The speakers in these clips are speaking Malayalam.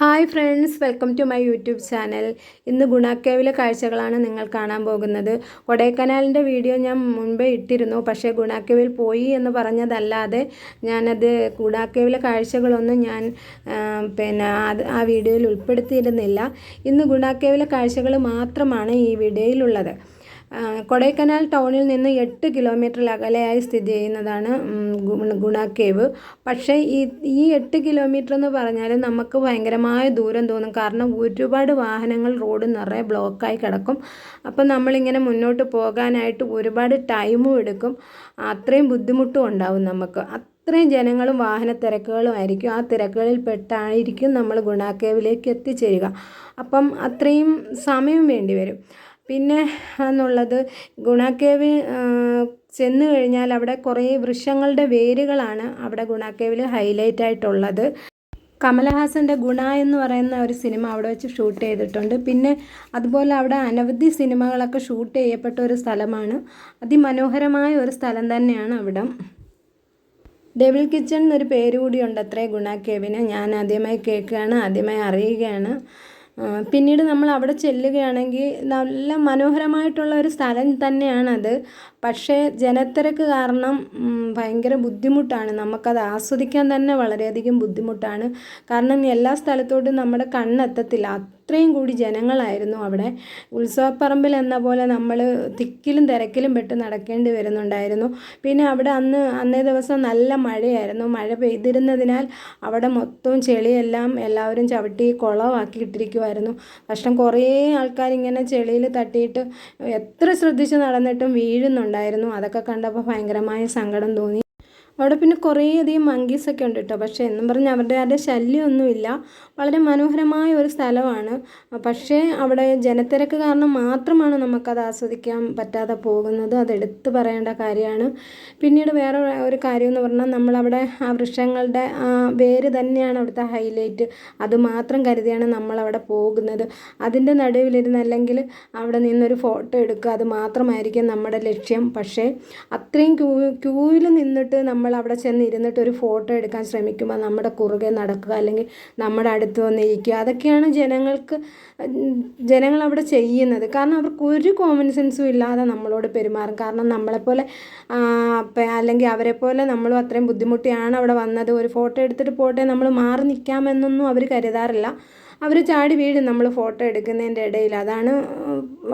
Hi friends welcome to my YouTube channel. ഇന്ന് ഗുണാക്കേവിലെ കാഴ്ചകളാണ് നിങ്ങൾ കാണാൻ പോകുന്നത്. കൊടൈക്കനാലിന്റെ വീഡിയോ ഞാൻ മുൻപേ ഇട്ടിരുന്നു പക്ഷേ ഗുണാക്കേവിൽ പോയി എന്ന് പറഞ്ഞതല്ലാതെ ഞാനത് ഗുണാക്കേവിലെ കാഴ്ചകളൊന്നും ഞാൻ പിന്നെ അത് ആ വീഡിയോയിൽ ഉൾപ്പെടുത്തിയിരുന്നില്ല. ഇന്ന് ഗുണാക്കേവിലെ കാഴ്ചകൾ മാത്രമാണ് ഈ വീഡിയോയിലുള്ളത്. കൊടൈക്കനാൽ ടൗണിൽ നിന്ന് എട്ട് കിലോമീറ്റർ അകലെയായി സ്ഥിതി ചെയ്യുന്നതാണ് ഗുണ കേവ്. പക്ഷേ ഈ ഈ എട്ട് കിലോമീറ്റർ എന്ന് പറഞ്ഞാൽ നമുക്ക് ഭയങ്കരമായ ദൂരം തോന്നും. കാരണം ഒരുപാട് വാഹനങ്ങൾ റോഡ് നിറയെ ബ്ലോക്കായി കിടക്കും. അപ്പം നമ്മളിങ്ങനെ മുന്നോട്ട് പോകാനായിട്ട് ഒരുപാട് ടൈമും എടുക്കും. അത്രയും ബുദ്ധിമുട്ടും ഉണ്ടാവും നമുക്ക്. അത്രയും ജനങ്ങളും വാഹന തിരക്കുകളും ആയിരിക്കും. ആ തിരക്കുകളിൽ പെട്ടായിരിക്കും നമ്മൾ ഗുണാക്കേവിലേക്ക് എത്തിച്ചേരുക. അപ്പം അത്രയും സമയം വേണ്ടി വരും. പിന്നെ എന്നുള്ളത് ഗുണാക്കേവ് ചെന്ന് കഴിഞ്ഞാൽ അവിടെ കുറേ വൃക്ഷങ്ങളുടെ വേരുകളാണ് അവിടെ ഗുണാക്കേവിൽ ഹൈലൈറ്റ് ആയിട്ടുള്ളത്. കമലഹാസന്റെ ഗുണ എന്ന് പറയുന്ന ഒരു സിനിമ അവിടെ വെച്ച് ഷൂട്ട് ചെയ്തിട്ടുണ്ട്. പിന്നെ അതുപോലെ അവിടെ അനവധി സിനിമകളൊക്കെ ഷൂട്ട് ചെയ്യപ്പെട്ട ഒരു സ്ഥലമാണ്. അതിമനോഹരമായ ഒരു സ്ഥലം തന്നെയാണ് അവിടെ. ഡെവിൾ കിച്ചൺ എന്നൊരു പേര് കൂടിയുണ്ട് അത്രേ ഗുണ കേവിന് ഞാൻ ആദ്യമായി കേൾക്കുകയാണ് ആദ്യമായി അറിയുകയാണ്. പിന്നീട് നമ്മൾ അവിടെ ചെല്ലുകയാണെങ്കിൽ നല്ല മനോഹരമായിട്ടുള്ള ഒരു സ്ഥലം തന്നെയാണത്. പക്ഷേ ജനത്തിരക്ക് കാരണം ഭയങ്കര ബുദ്ധിമുട്ടാണ്. നമുക്കത് ആസ്വദിക്കാൻ തന്നെ വളരെയധികം ബുദ്ധിമുട്ടാണ്. കാരണം എല്ലാ സ്ഥലത്തോട്ടും നമ്മുടെ കണ്ണെത്തത്തില്ല. അത്രയും കൂടി ജനങ്ങളായിരുന്നു അവിടെ. ഉത്സവപ്പറമ്പിൽ എന്ന പോലെ നമ്മൾ തിക്കിലും തിരക്കിലും പെട്ട് നടക്കേണ്ടി വരുന്നുണ്ടായിരുന്നു. പിന്നെ അവിടെ അന്ന് അന്നേ ദിവസം നല്ല മഴയായിരുന്നു. മഴ പെയ്തിരുന്നതിനാൽ അവിടെ മൊത്തവും ചെളിയെല്ലാം എല്ലാവരും ചവിട്ടി കുളമാക്കി ഇട്ടിരിക്കുമായിരുന്നു കഷ്ടം. കുറേ ആൾക്കാർ ഇങ്ങനെ ചെളിയിൽ തട്ടിയിട്ട് എത്ര ശ്രദ്ധിച്ച് നടന്നിട്ടും വീഴുന്നുണ്ടായിരുന്നു. അതൊക്കെ കണ്ടപ്പോൾ ഭയങ്കരമായ സങ്കടം തോന്നി. അവിടെ പിന്നെ കുറേയധികം മങ്കീസൊക്കെ ഉണ്ട് കേട്ടോ പക്ഷേ എന്നും പറഞ്ഞ് അവരുടെ ആരുടെ ശല്യമൊന്നുമില്ല. വളരെ മനോഹരമായ ഒരു സ്ഥലമാണ്. പക്ഷേ അവിടെ ജനത്തിരക്ക് കാരണം മാത്രമാണ് നമുക്കത് ആസ്വദിക്കാൻ പറ്റാതെ പോകുന്നത്. അതെടുത്ത് പറയേണ്ട കാര്യമാണ്. പിന്നീട് വേറെ ഒരു കാര്യം എന്ന് പറഞ്ഞാൽ നമ്മളവിടെ ആ വൃക്ഷങ്ങളുടെ വേര് തന്നെയാണ് അവിടുത്തെ ഹൈലൈറ്റ് അത് മാത്രം കരുതിയാണ് നമ്മളവിടെ പോകുന്നത്. അതിന്റെ നടുവിലിരുന്ന് അല്ലെങ്കിൽ അവിടെ നിന്നൊരു ഫോട്ടോ എടുക്കുക അത് മാത്രമായിരിക്കും നമ്മുടെ ലക്ഷ്യം. പക്ഷേ അത്രയും ക്യൂ ക്യൂവിൽ നിന്നിട്ട് നമ്മൾ അവിടെ ചെന്ന് ഇരുന്നിട്ട് ഒരു ഫോട്ടോ എടുക്കാൻ ശ്രമിക്കുമ്പോൾ നമ്മുടെ കുറുകെ നടക്കുക അല്ലെങ്കിൽ നമ്മുടെ അടുത്ത് വന്നിരിക്കുക. അതൊക്കെയാണ് ജനങ്ങൾക്ക് ജനങ്ങൾ അവിടെ ചെയ്യുന്നത്. കാരണം അവർക്ക് ഒരു കോമൺ സെൻസും ഇല്ലാതെ നമ്മളോട് പെരുമാറും. കാരണം നമ്മളെപ്പോലെ അല്ലെങ്കിൽ അവരെ അവരെപ്പോലെ നമ്മളും അത്രയും ബുദ്ധിമുട്ടിയാണ് അവിടെ വന്നത്. ഒരു ഫോട്ടോ എടുത്തിട്ട് പോട്ടെ നമ്മൾ മാറി നിൽക്കാമെന്നൊന്നും അവർ കരുതാറില്ല. അവർ ചാടി വീഴും നമ്മൾ ഫോട്ടോ എടുക്കുന്നതിന്റെ ഇടയിൽ. അതാണ്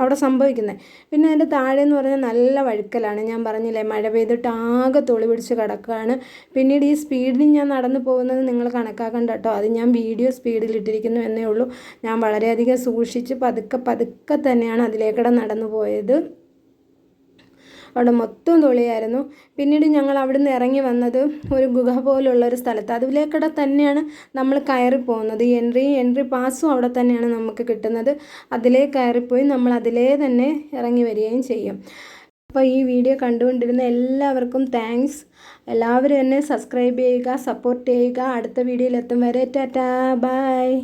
അവിടെ സംഭവിക്കുന്നത്. പിന്നെ അതിന്റെ താഴെ എന്ന് പറഞ്ഞാൽ നല്ല വഴുക്കലാണ്. ഞാൻ പറഞ്ഞില്ലേ മഴ പെയ്തിട്ട് ആകെ തുളി പിടിച്ച് കിടക്കുകയാണ്. പിന്നീട് ഈ സ്പീഡിൽ ഞാൻ നടന്നു പോകുന്നത് നിങ്ങൾ കണക്കാക്കണ്ട കേട്ടോ. അത് ഞാൻ വീഡിയോ സ്പീഡിൽ ഇട്ടിരിക്കുന്നു എന്നേ ഉള്ളൂ. ഞാൻ വളരെയധികം സൂക്ഷിച്ച് പതുക്കെ പതുക്കെ തന്നെയാണ് അതിലേക്കൂടെ നടന്നു പോയത്. അവിടെ മൊത്തം തുളിയായിരുന്നു പിന്നീട് ഞങ്ങൾ അവിടുന്ന് ഇറങ്ങി വന്നത് ഒരു ഗുഹ പോലുള്ള ഒരു സ്ഥലത്ത്. അതിലേക്കടെ തന്നെയാണ് നമ്മൾ കയറി പോകുന്നത്. എൻട്രി എൻട്രി പാസ്സും അവിടെ തന്നെയാണ് നമുക്ക് കിട്ടുന്നത്. അതിലേ കയറിപ്പോയി നമ്മൾ അതിലേ തന്നെ ഇറങ്ങി വരികയും ചെയ്യും. അപ്പോൾ ഈ വീഡിയോ കണ്ടുകൊണ്ടിരുന്ന എല്ലാവർക്കും താങ്ക്സ്. എല്ലാവരും എന്നെ സബ്സ്ക്രൈബ് ചെയ്യുക സപ്പോർട്ട് ചെയ്യുക. അടുത്ത വീഡിയോയിൽ എത്തും വരെ ടാറ്റാ ബൈ.